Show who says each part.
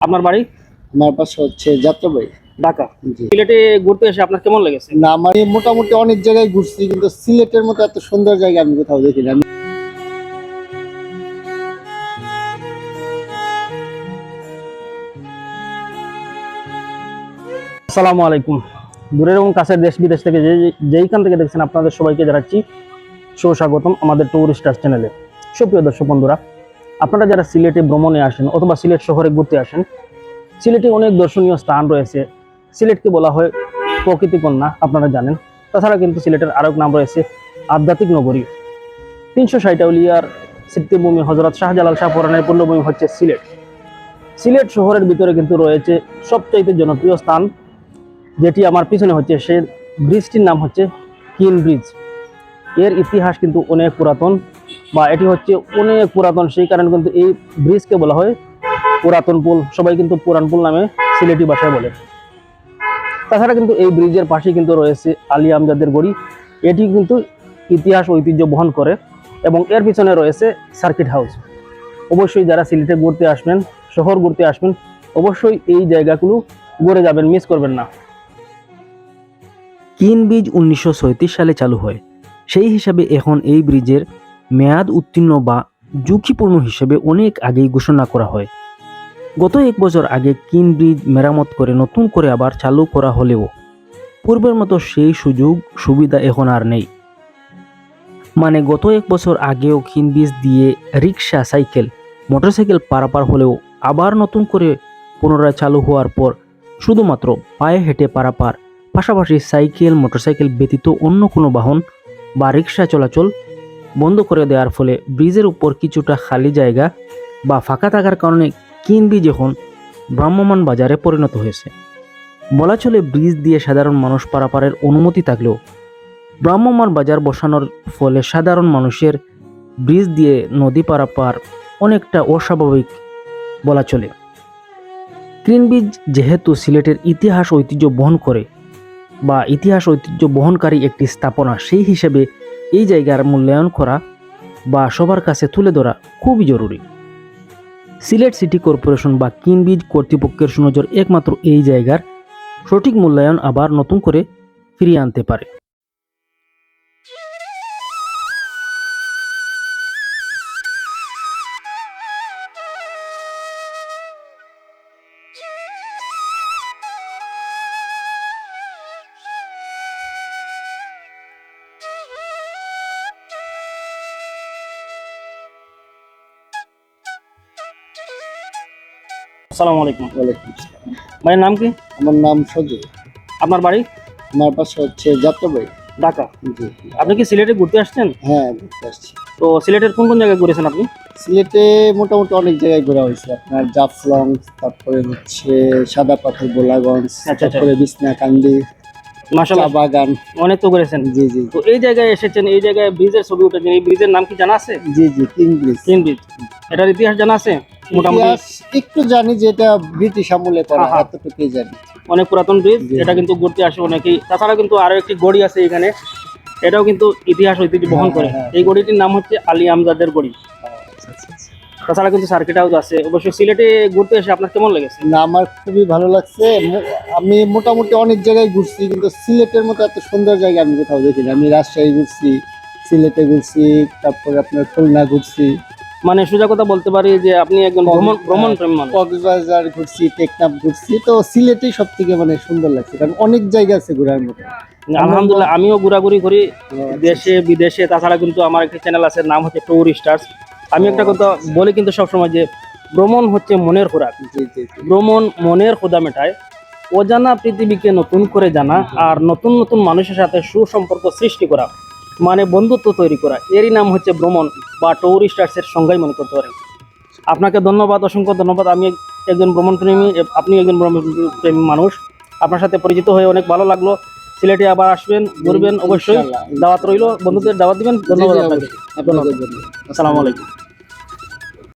Speaker 1: আপনার বাড়ি?
Speaker 2: আমার পাশে হচ্ছে যাত্রাবাড়ি।
Speaker 1: ঢাকা। সিলেটে ঘুরতে এসে আপনার কেমন লেগেছে?
Speaker 2: না আমার মোটামুটি অনেক জায়গায় ঘুরছি কিন্তু সিলেটের মতো এত সুন্দর জায়গা আমি কোথাও দেখিনি আমি
Speaker 1: আসসালামু আলাইকুম। দূরের এবং কাছের দেশ বিদেশ থেকে যে যেইখান থেকে দেখছেন আপনাদের সবাইকে জানাচ্ছি সুস্বাগতম আমাদের টুরিস্টার চ্যানেলে সুপ্রিয় দর্শক বন্ধুরা আপনারা যারা সিলেটে ভ্রমণে আসেন অথবা সিলেট শহরে ঘুরতে আসেন, সিলেটে অনেক দর্শনীয় স্থান রয়েছে। সিলেটকে বলা হয় প্রকৃতি কন্যা, আপনারা জানেন। তাছাড়া কিন্তু সিলেটের আরেক নাম রয়েছে আধ্যাত্মিক নগরী। তিনশো ষাটাউলিয়ার স্মৃতিভূমি হজরত শাহজালাল শাহ পরানের পূর্ণভূমি হচ্ছে সিলেট। সিলেট শহরের ভিতরে কিন্তু রয়েছে সবচাইতে জনপ্রিয় স্থান, যেটি আমার পিছনে হচ্ছে সে ব্রিজটির নাম হচ্ছে কিন ব্রিজ। এর ইতিহাস কিন্তু অনেক পুরাতন। বা এটি হচ্ছে অনেক পুরাতন, সেই কারণে কিন্তু এই ব্রিজকে বলা হয় পুরাতন পুল। সবাই কিন্তু পুরান পুল নামে সিলেটি ভাষায় বলে। তাছাড়া কিন্তু এই ব্রিজের পাশে কিন্তু রয়েছে আলী আমজাদের গড়ি। এটি কিন্তু ইতিহাস ঐতিহ্য বহন করে এবং এর পিছনে রয়েছে সার্কিট হাউস। অবশ্যই যারা সিলেটে ঘুরতে আসবেন, শহর ঘুরতে আসবেন, অবশ্যই এই জায়গাগুলো ঘুরে যাবেন, মিস করবেন না।
Speaker 3: কিন ব্রিজ উনিশশো সালে চালু হয়। সেই হিসাবে এখন এই ব্রিজের মেয়াদ উত্তীর্ণ বা ঝুঁকিপূর্ণ হিসেবে অনেক আগেই ঘোষণা করা হয়। গত এক বছর আগে কিন ব্রিজ মেরামত করে নতুন করে আবার চালু করা হলেও পূর্বের মতো সেই সুযোগ, সুবিধা এখন আর নেই। মানে গত এক বছর আগেও কিন ব্রিজ দিয়ে রিক্সা সাইকেল, মোটরসাইকেল পারাপার হলেও আবার নতুন করে পুনরায় চালু হওয়ার পর শুধুমাত্র পায়ে হেঁটে পারাপার, পাশাপাশি সাইকেল, মোটরসাইকেল ব্যতীত অন্য কোনো বাহন বা রিক্সা চলাচল বন্ধ করে দেওয়ার ফলে ব্রিজের উপর কিছুটা খালি জায়গা বা ফাঁকা থাকার কারণে কিন ব্রিজ এখন ভ্রাম্যমাণ বাজারে পরিণত হয়েছে। বলা চলে ব্রিজ দিয়ে সাধারণ মানুষ পারাপারের অনুমতি থাকলেও ভ্রাম্যমাণ বাজার বসানোর ফলে সাধারণ মানুষের ব্রিজ দিয়ে নদী পারাপার অনেকটা অস্বাভাবিক বলা চলে। গ্রিন ব্রিজ যেহেতু সিলেটের ইতিহাস ঐতিহ্য বহন করে বা ইতিহাস ঐতিহ্য বহনকারী একটি স্থাপনা, সেই হিসেবে এই জায়গার মূল্যায়ন করা বা সবার কাছে তুলে ধরা খুবই জরুরি। সিলেট সিটি কর্পোরেশন বা কিনবিজ কর্তৃপক্ষের সুনজর একমাত্র এই জায়গার সঠিক মূল্যায়ন আবার নতুন করে ফিরিয়ে আনতে পারে।
Speaker 1: আসসালামু আলাইকুম।
Speaker 2: ওয়ালাইকুম আসসালাম।
Speaker 1: ভাইয়ের নাম কি?
Speaker 2: আমার নাম সজীব
Speaker 1: আপনার বাড়ি?
Speaker 2: আমার পাশে হচ্ছে যাত্রাবাড়ি।
Speaker 1: ঢাকা।
Speaker 2: জি।
Speaker 1: আপনি কি সিলেটে ঘুরতে আসছেন?
Speaker 2: হ্যাঁ ঘুরতে আসছি।
Speaker 1: তো সিলেটের কোন কোন জায়গায় ঘুরেছেন আপনি?
Speaker 2: সিলেটে মোটামুটি অনেক জায়গায় ঘোরা হয়েছে। আপনার জাফলং তারপরে হচ্ছে সাদা পাথর গোলাগঞ্জ
Speaker 1: আচ্ছা, আচ্ছা।
Speaker 2: তারপরে বিছনাকান্দি চা
Speaker 1: মাসাল্লাহ
Speaker 2: বাগান।
Speaker 1: অনেক তো ঘুরেছেন।
Speaker 2: জি জি।
Speaker 1: তো এই জায়গায় এসেছেন এই জায়গায় ব্রিজের ছবি উঠেছেন এই ব্রিজের নাম কি জানা আছে?
Speaker 2: জি জি কিং ব্রিজ।
Speaker 1: তিন ব্রিজ। এটার ইতিহাস জানা আছে? মোটামুটি।
Speaker 2: একটু জানি যে এটা ব্রিটিশ আমলে করা। এতটুকুই জানি।
Speaker 1: অনেক পুরাতন ব্রিজ এটা কিন্তু ঘুরতে আসে অনেকেই। তাছাড়া কিন্তু আরও একটি গড়ি আছে এখানে। এটাও কিন্তু ইতিহাস ঐতিহ্য বহন
Speaker 2: হ্যাঁ,
Speaker 1: করে।
Speaker 2: হ্যাঁ,
Speaker 1: এই গড়িটির নাম হচ্ছে আলী আমজাদের গড়ি।
Speaker 2: আচ্ছা, আচ্ছা, আচ্ছা।
Speaker 1: তাছাড়া কিন্তু সার্কিট হাউস আছে। অবশ্যই সিলেটে ঘুরতে এসে আপনার কেমন লেগেছে?
Speaker 2: না আমার খুবই ভালো লাগছে। আমি মোটামুটি অনেক জায়গায় ঘুরছি কিন্তু সিলেটের মতো এত সুন্দর জায়গা আমি কোথাও দেখিনি। আমি রাজশাহী ঘুরছি সিলেটে ঘুরছি তারপরে আপনার খুলনা ঘুরছি।
Speaker 1: মানে সোজা কথা বলতে পারি যে আপনি একজন ভ্রমণ ভ্রমণ প্রেম মানুষ।
Speaker 2: কক্সবাজার ঘুরছি টেকনাফ ঘুরছি। তো সিলেটেই সব থেকে মানে সুন্দর লাগছে কারণ অনেক জায়গা আছে ঘোরার মতো।
Speaker 1: আলহামদুলিল্লাহ আমিও ঘোরাঘুরি করি।
Speaker 2: আচ্ছা,
Speaker 1: দেশে বিদেশে তাছাড়া কিন্তু আমার একটি চ্যানেল আছে নাম হচ্ছে টুরিস্টার্স আমি একটা কথা বলি কিন্তু সবসময় যে ভ্রমণ হচ্ছে মনের খোরাক। ভ্রমণ মনের ক্ষুদা মেটায়। অজানা পৃথিবীকে নতুন করে জানা আর নতুন নতুন মানুষের সাথে সুসম্পর্ক সৃষ্টি করা মানে বন্ধুত্ব তৈরি করা এরই নাম হচ্ছে ভ্রমণ বা টুরিস্টার্সের সংজ্ঞাই মনে করতে পারেন। আপনাকে ধন্যবাদ অসংখ্য ধন্যবাদ। আমি একজন ভ্রমণ প্রেমী আপনি একজন ভ্রমণ প্রেমী মানুষ। আপনার সাথে পরিচিত হয়ে অনেক ভালো লাগল। সিলেটে আবার আসবেন ঘুরবেন অবশ্যই। দাওয়াত রইল। বন্ধুদের দাওয়াত দিবেন। ধন্যবাদ আপনাকে।
Speaker 2: জন্য।
Speaker 1: আসসালামু আলাইকুম।